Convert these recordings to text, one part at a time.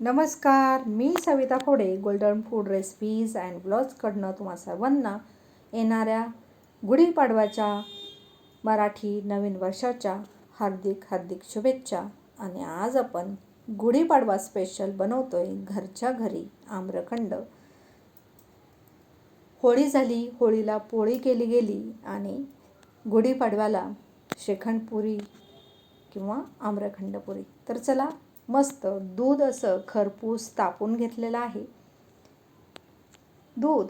नमस्कार मी Savita Phode golden food recipes and ब्लॉग्सकडनं तुम्हा सर्वांना येणाऱ्या गुढीपाडवाच्या मराठी नवीन वर्षाच्या हार्दिक हार्दिक शुभेच्छा. आणि आज आपण गुढीपाडवा स्पेशल बनवतोय घरच्या घरी आम्रखंड. होळी झाली होळीला पोळी केली गेली आणि गुढीपाडव्याला श्रीखंडपुरी किंवा आम्रखंडपुरी. तर चला मस्त दूध असं खरपूस तापून घेतलेलं आहे. दूध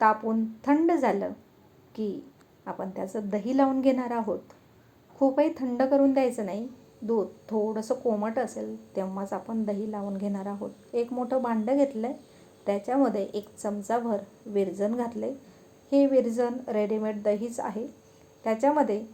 तापून थंड झालं की आपण त्याचं दही लावून घेणार आहोत. खूपही थंड करून द्यायचं नाही. दूध थोडंसं कोमट असेल तेव्हाच आपण दही लावून घेणार आहोत. एक मोठं भांडं घेतलं आहे त्याच्यामध्ये एक चमचाभर विरजन घातले हे विरजन रेडीमेड दहीच आहे. त्याच्यामध्ये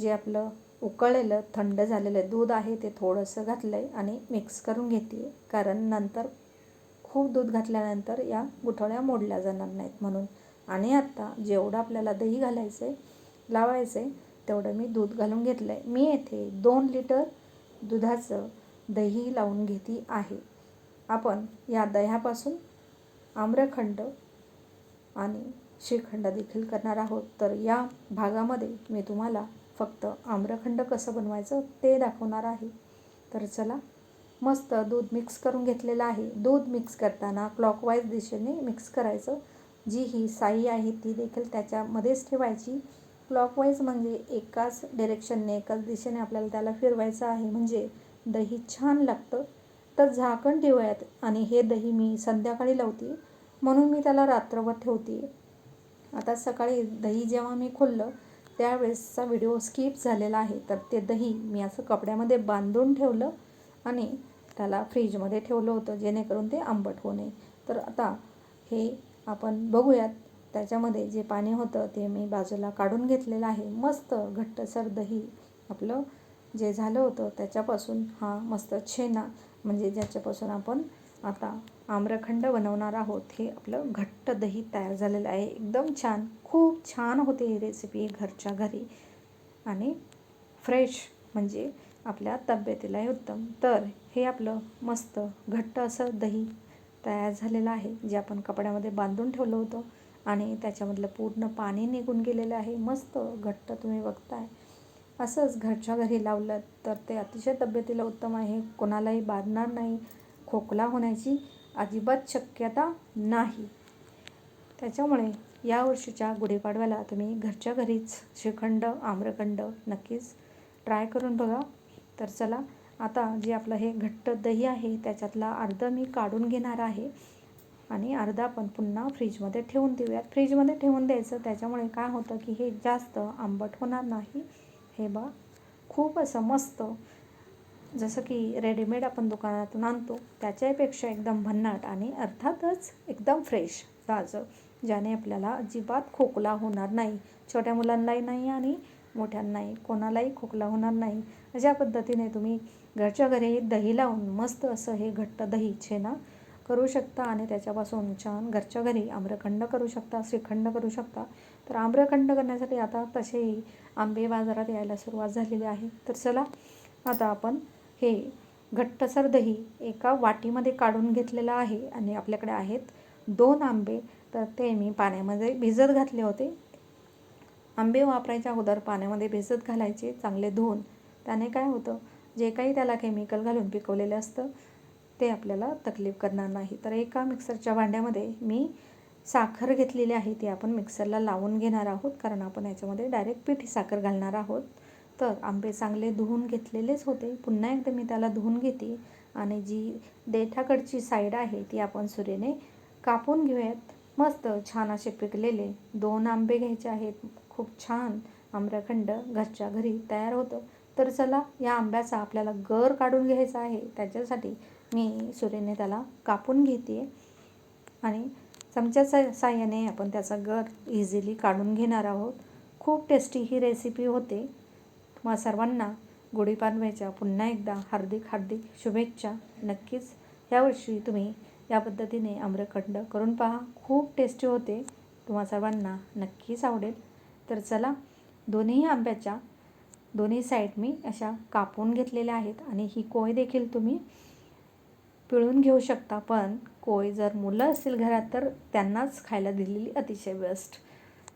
जे आपलं उकळलेलं थंड झालेलं दूध आहे ते थोडंसं घातलं आहे आणि मिक्स करून घेते कारण नंतर खूप दूध घातल्यानंतर या गुठळ्या मोडल्या जाणार नाहीत म्हणून. आणि आत्ता जेवढं आपल्याला दही घालायचं आहे लावायचं आहे तेवढं मी दूध घालून घेतलं आहे मी येथे दोन लिटर दुधाचं दही लावून घेते आहे. आपण या दह्यापासून आम्रखंड आणि श्रीखंड देखील करणार आहोत. तर या भागामध्ये मी तुम्हाला फक्त आम्रखंड कसं बनवायचं ते दाखवणार आहे. तर चला मस्त दूध मिक्स करून घेतलेलं आहे. दूध मिक्स करताना क्लॉकवाईज दिशेने मिक्स करायचं. जी ही साई आहे ती देखील त्याच्यामध्येच ठेवायची. क्लॉकवाईज म्हणजे एकाच डिरेक्शनने एकाच दिशेने आपल्याला त्याला फिरवायचं आहे. म्हणजे दही छान लागतं. तर झाकण ठेवूयात. आणि हे दही मी संध्याकाळी लावते. म्हणून मी त्याला रात्रभर ठेवते. आता सकाळी दही जेव्हा मी खोललं त्यावेळेसचा व्हिडिओ स्किप झालेला आहे. तर ते दही मी असं कपड्यामध्ये बांधून ठेवलं आणि त्याला फ्रीजमध्ये ठेवलं होतं जेणेकरून ते आंबट होऊ नये. तर आता हे आपण बघूयात. त्याच्यामध्ये जे पाणी होतं ते मी बाजूला काढून घेतलेलं आहे. मस्त घट्टसर दही आपलं जे झालं होतं त्याच्यापासून हा मस्त छेना म्हणजे ज्याच्यापासून आपण आता आम्रखंड बनवणार आहोत हे आपलं घट्ट दही तयार झालेलं आहे. एकदम छान खूप छान होते ही रेसिपी घरच्या घरी. आणि फ्रेश म्हणजे आपल्या तब्येतीलाही उत्तम. तर हे आपलं मस्त घट्ट असं दही तयार झालेलं आहे जे आपण कपड्यामध्ये बांधून ठेवलं होतं. आणि त्याच्यामधलं पूर्ण पाणी निघून गेलेलं आहे. मस्त घट्ट तुम्ही बघताय. असंच घरच्या घरी लावलं तर ते अतिशय तब्येतीला उत्तम आहे. कोणालाही बाधणार नाही. खोकला होण्याची अजिबात शक्यता नाही. त्याच्यामुळे या वर्षीच्या गुढीपाडव्याला तुम्ही घरच्या घरीच श्रीखंड आम्रखंड नक्कीच ट्राय करून बघा. तर चला आता जे आपलं हे घट्ट दही आहे त्याच्यातला अर्ध मी काढून घेणार आहे. आणि अर्धा आपण पुन्हा फ्रीजमध्ये ठेवून देऊयात. फ्रीजमध्ये ठेवून द्यायचं त्याच्यामुळे काय होतं की हे जास्त आंबट होणार नाही. हे बा खूप असं मस्त जसं की रेडीमेड आपण दुकानातून आणतो त्याच्यापेक्षा एकदम भन्नाट आणि अर्थातच एकदम फ्रेश ताजं ज्याने आपल्याला अजिबात खोकला होणार नाही. छोट्या मुलांनाही नाही आणि मोठ्यांनाही कोणालाही खोकला होणार नाही. अशा पद्धतीने तुम्ही घरच्या घरी दही लावून मस्त असं हे घट्ट दही छेना करू शकता आणि त्याच्यापासून छान घरच्या घरी आम्रखंड करू शकता श्रीखंड करू शकता. तर आम्रखंड करण्यासाठी आता तसेही आंबे बाजारात यायला सुरुवात झालेली आहे. तर चला आता आपण हे घट्टसर दही एका वाटीमध्ये काढून घेतलेलं आहे आणि आपल्याकडे आहेत दोन आंबे. तर ते मी पाण्यामध्ये भिजत घातले होते. आंबे वापरायच्या अगोदर पाण्यामध्ये भिजत घालायचे चांगले धुवून. त्याने काय होतं जे काही त्याला केमिकल घालून पिकवलेलं असतं ते आपल्याला तकलीफ करणार नाही. तर एका मिक्सरच्या भांड्यामध्ये मी साखर घेतलेली आहे ती आपण मिक्सरला लावून घेणार आहोत कारण आपण याच्यामध्ये डायरेक्ट पिठी साखर घालणार आहोत. तर आंबे चांगले धुवून घेतलेलेच होते. पुन्हा एकदा मी त्याला धुवून घेते आणि जी देठाकडची साईड आहे ती आपण सुरेने कापून घेऊयात. मस्त छान असे पिकलेले दोन आंबे घ्यायचे आहेत. खूप छान आम्रखंड घरच्या घरी तयार होतं. तर चला या आंब्याचा आपल्याला गर काढून घ्यायचा आहे. त्याच्यासाठी मी सुरेने त्याला कापून घेते आणि चमच्याच्या साह्याने आपण त्याचा गर इझिली काढून घेणार आहोत. खूप टेस्टी ही रेसिपी होते. मग सर्वांना गुढीपाडव्याच्या पुन्हा एकदा हार्दिक हार्दिक शुभेच्छा. नक्कीच यावर्षी तुम्ही या पद्धतीने आम्रखंड करून पहा. खूप टेस्टी होते. तुम्हा सर्वांना नक्कीच आवडेल. तर चला दोन्ही आंब्याच्या दोन्ही साईड मी अशा कापून घेतलेल्या आहेत आणि ही कोय देखील तुम्ही पिळून घेऊ शकता. पण कोय जर मुलं असतील घरात तर त्यांनाच खायला दिलेली अतिशय बेस्ट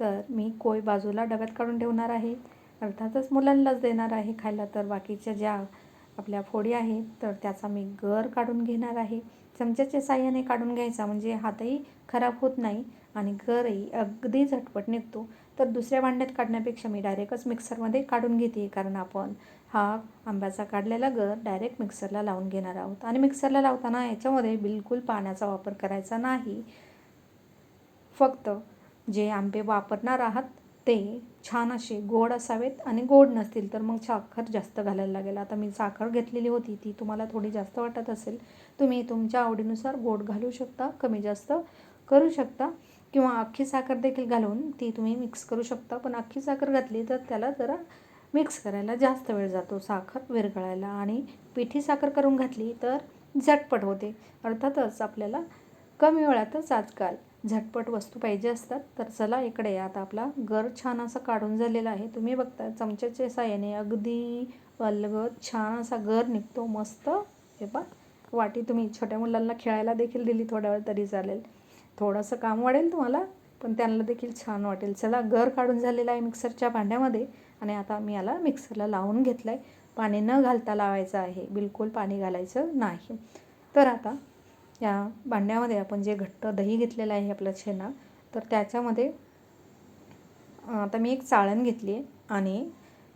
तर मी कोय बाजूला डब्यात काढून ठेवणार आहे. अर्थातच मुलांनाच देणार आहे खायला तर बाकीच्या ज्या आपल्या फोडी आहेत तर त्याचा मी गर काढून घेणार आहे. चमच्याच्या साह्याने काढून घ्यायचा म्हणजे हातही खराब होत नाही आणि गरही अगदी झटपट निघतो. तर दुसऱ्या भांड्यात काढण्यापेक्षा मी डायरेक्टच मिक्सरमध्ये काढून घेते कारण आपण हा आंब्याचा काढलेला गर डायरेक्ट मिक्सरला लावून घेणार आहोत. आणि मिक्सरला लावताना याच्यामध्ये बिलकुल पाण्याचा वापर करायचा नाही. फक्त जे आंबे वापरणार आहात ते छान असे गोड असावेत आणि गोड नसतील तर मग साखर जास्त घालायला लागेल. आता मी साखर घेतलेली होती ती तुम्हाला थोडी जास्त वाटत असेल. तुम्ही तुमच्या आवडीनुसार गोड घालू शकता कमी जास्त करू शकता किंवा अख्खी साखर देखील घालून ती तुम्ही मिक्स करू शकता. पण अख्खी साखर घातली तर त्याला जरा मिक्स करायला जास्त वेळ जातो साखर विरघळायला. आणि पिठी साखर करून घातली तर झटपट होते. अर्थातच आपल्याला कमी वेळातच आजकाल झटपट वस्तू पाहिजे असतात तर चला इकडे आता आपला गर छान असा काढून झालेला आहे. तुम्ही बघता चमच्याच्या साह्याने अगदी अलगद छान असा गर निघतो मस्त. हे पा वाटी तुम्ही छोट्या मुलांना खेळायला देखील दिली थोड्या वेळ तरी चालेल. थोडंसं काम वाढेल तुम्हाला पण त्यांना देखील छान वाटेल. चला गर काढून झालेला आहे मिक्सरच्या भांड्यामध्ये आणि आता मी याला मिक्सरला लावून घेतलं आहे पाणी न घालता लावायचं आहे. बिलकुल पाणी घालायचं नाही. तर आता या भांड्यामध्ये आपण जे घट्ट दही घेतलेलं आहे आपलं छेना तर त्याच्यामध्ये आता मी एक चाळण घेतली आहे आणि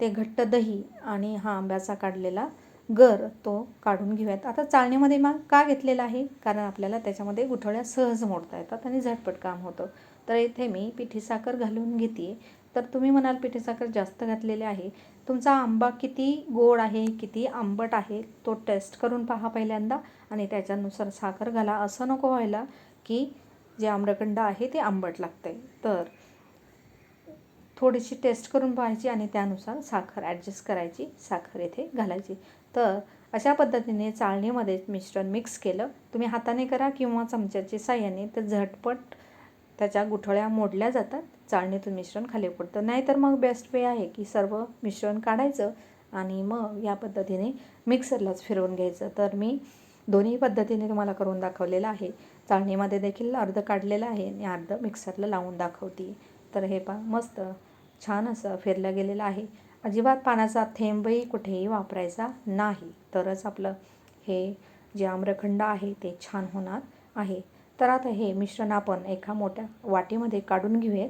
ते घट्ट दही आणि हा आंब्याचा काढलेला गर तो काढून घेऊयात. आता चाळणीमध्ये मग का घेतलेला आहे? कारण आपल्याला त्याच्यामध्ये गुठळ्या सहज मोडता येतात आणि झटपट काम होतं. तर इथे मी पिठी साखर घालून घेते. तर तुम्ही म्हणाल पिठेसाखर जास्त घातलेले आहे. तुमचा आंबा किती गोड आहे किती आंबट आहे तो टेस्ट करून पहा पहिल्यांदा आणि त्याच्यानुसार साखर घाला. असं नको व्हायला की जे आम्रखंड आहे ते आंबट लागतं आहे तर थोडीशी टेस्ट करून पाहायची आणि त्यानुसार साखर ॲडजस्ट करायची साखर येथे घालायची. तर अशा पद्धतीने चाळणीमध्ये मिश्रण मिक्स केलं. तुम्ही हाताने करा किंवा चमच्याच्या साह्याने तर झटपट त्याच्या गुठळ्या मोडल्या जातात. चाळणीतून मिश्रण खाली पडतं नाहीतर मग बेस्ट वे आहे की सर्व मिश्रण काढायचं आणि मग या पद्धतीने मिक्सरलाच फिरवून घ्यायचं. तर मी दोन्ही पद्धतीने तुम्हाला करून दाखवलेलं आहे. चाळणीमध्ये देखील अर्ध काढलेलं आहे आणि अर्ध मिक्सरला लावून दाखवते. तर हे पा मस्त छान असं फिरलं गेलेलं आहे. अजिबात पाण्याचा थेंबही कुठेही वापरायचा नाही. तरच आपलं हे जे आम्रखंड आहे ते छान होणार आहे. तर आता हे मिश्रण आपण एका मोठ्या वाटीमध्ये काढून घेऊयात.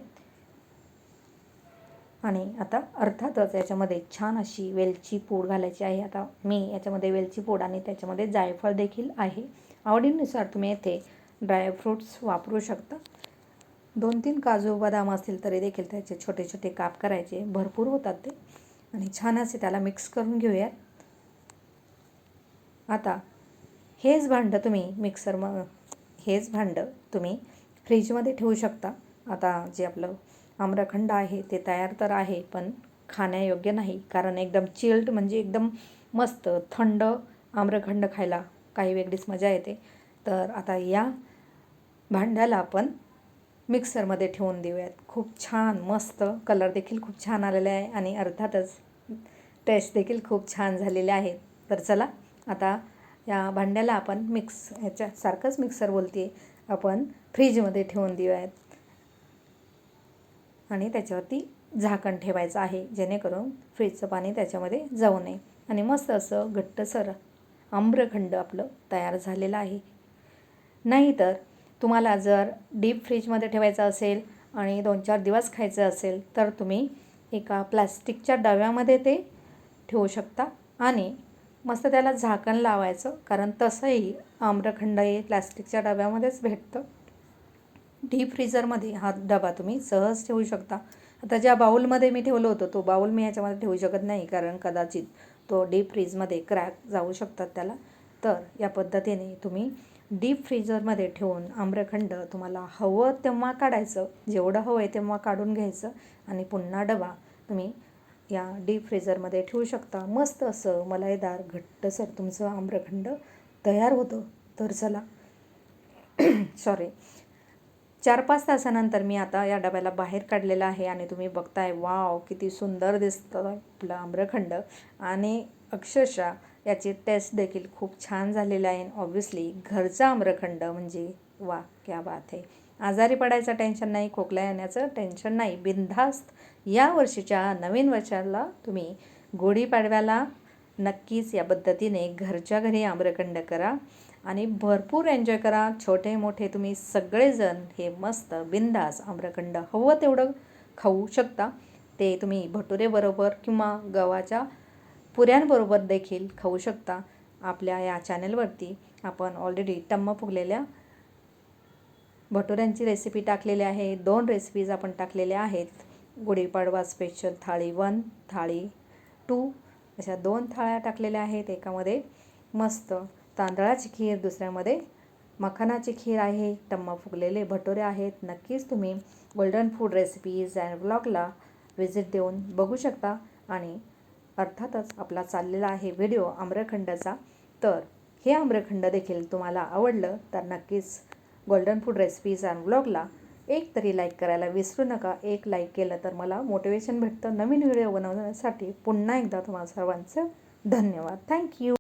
आणि आता अर्थातच याच्यामध्ये छान अशी वेलची पूड घालायची आहे. आता मी याच्यामध्ये वेलची पूड आणि त्याच्यामध्ये जायफळ देखील आहे. आवडीनुसार तुम्ही येथे ड्रायफ्रूट्स वापरू शकता. दोन तीन काजू बदाम असतील तरी देखील त्याचे छोटे छोटे काप करायचे. भरपूर होतात ते. आणि छान असे त्याला मिक्स करून घेऊयात आता हेच भांडं तुम्ही मिक्सर मग हेच भांडं तुम्ही फ्रीजमध्ये ठेवू शकता. आता जे आपलं आम्रखंड आहे ते तयार तर आहे पण खाण्यायोग्य नाही. कारण एकदम चिल्ड म्हणजे एकदम मस्त थंड आम्रखंड खायला काही वेगळीच मजा येते. तर आता या भांड्याला आपण मिक्सरमध्ये ठेवून देऊयात. खूप छान मस्त कलर देखील खूप छान आलेला आहे आणि अर्थातच टेस्ट देखील खूप छान झालेले आहेत तर चला आता या भांड्याला आपण मिक्स ह्याच्यासारखंच मिक्सर बोलते आपण फ्रीजमध्ये ठेवून देऊयात. आणि त्याच्यावरती झाकण ठेवायचं आहे जेणेकरून फ्रीजचं पाणी त्याच्यामध्ये जाऊ नये. आणि मस्त असं घट्टसर आम्रखंड आपलं तयार झालेलं आहे. नाहीतर तुम्हाला जर डीप फ्रीजमध्ये ठेवायचं असेल आणि दोन चार दिवस खायचं असेल तर तुम्ही एका प्लॅस्टिकच्या डव्यामध्ये ते ठेवू शकता आणि मस्त त्याला झाकण लावायचं कारण तसंही आम्रखंड हे प्लॅस्टिकच्या डब्यामध्येच भेटतं. डीप फ्रीजरमध्ये हा डबा तुम्ही सहज ठेवू शकता. आता ज्या बाऊलमध्ये मी ठेवलं होतं तो बाऊल मी ह्याच्यामध्ये ठेवू शकत नाही कारण कदाचित तो डीप फ्रीजमध्ये क्रॅक जाऊ शकतात त्याला. तर या पद्धतीने तुम्ही डीप फ्रीजरमध्ये ठेवून आम्रखंड तुम्हाला हवं तेव्हा काढायचं जेवढं हवं आहे तेव्हा काढून घ्यायचं आणि पुन्हा डबा तुम्ही या डीप फ्रीजरमध्ये ठेवू शकता. मस्त असं मलाईदार घट्टसर तुमचं आम्रखंड तयार होतं. तर चला सॉरी चार पाच तासानंतर मी आता या डब्याला बाहेर काढलेला आहे आणि तुम्ही बघताय वाव किती सुंदर दिसतं आपलं आम्रखंड. आणि अक्षरशः याची टेस्ट देखील खूप छान झालेली आहे ऑब्व्हियसली घरचा आम्रखंड म्हणजे वा क्या बात आहे आजारी पडायचं टेन्शन नाही खोकला येण्याचं टेन्शन नाही. बिनधास्त या वर्षीच्या नवीन वर्षाला तुम्ही गुढीपाडव्याला नक्कीच या पद्धतीने घरच्या घरी आम्रखंड करा. आणि भरपूर एन्जॉय करा. छोटे मोठे तुम्ही सगळेजण हे मस्त बिंदास आम्रखंड हवं तेवढं खाऊ शकता. ते तुम्ही भटुरेबरोबर किंवा गव्हाच्या पुऱ्यांबरोबर देखील खाऊ शकता. आपल्या या चॅनलवरती आपण ऑलरेडी टम्म फुगलेल्या भटुऱ्यांची रेसिपी टाकलेली आहे. दोन रेसिपीज आपण टाकलेल्या आहेत. Gudi Padwa special thali one thali two अशा दोन थाळ्या टाकलेल्या आहेत. एकामध्ये मस्त तांदळाची खीर दुसऱ्यामध्ये. मखानाची खीर आहे टम्मा फुगलेले भटुरे आहेत. नक्कीच तुम्ही गोल्डन फूड रेसिपीज अँड ब्लॉगला व्हिजिट देऊन बघू शकता. आणि अर्थातच आपला चाललेला आहे व्हिडिओ आम्रखंडाचा. तर हे आम्रखंड देखील तुम्हाला आवडलं तर नक्कीच गोल्डन फूड रेसिपीज अँड ब्लॉगला एक तरी लाईक करायला विसरू नका. एक लाईक केलं तर मला मोटिवेशन भेटतं. नवीन व्हिडिओ बनवण्यासाठी पुन्हा एकदा तुम्हाला सर्वांचं धन्यवाद. थँक्यू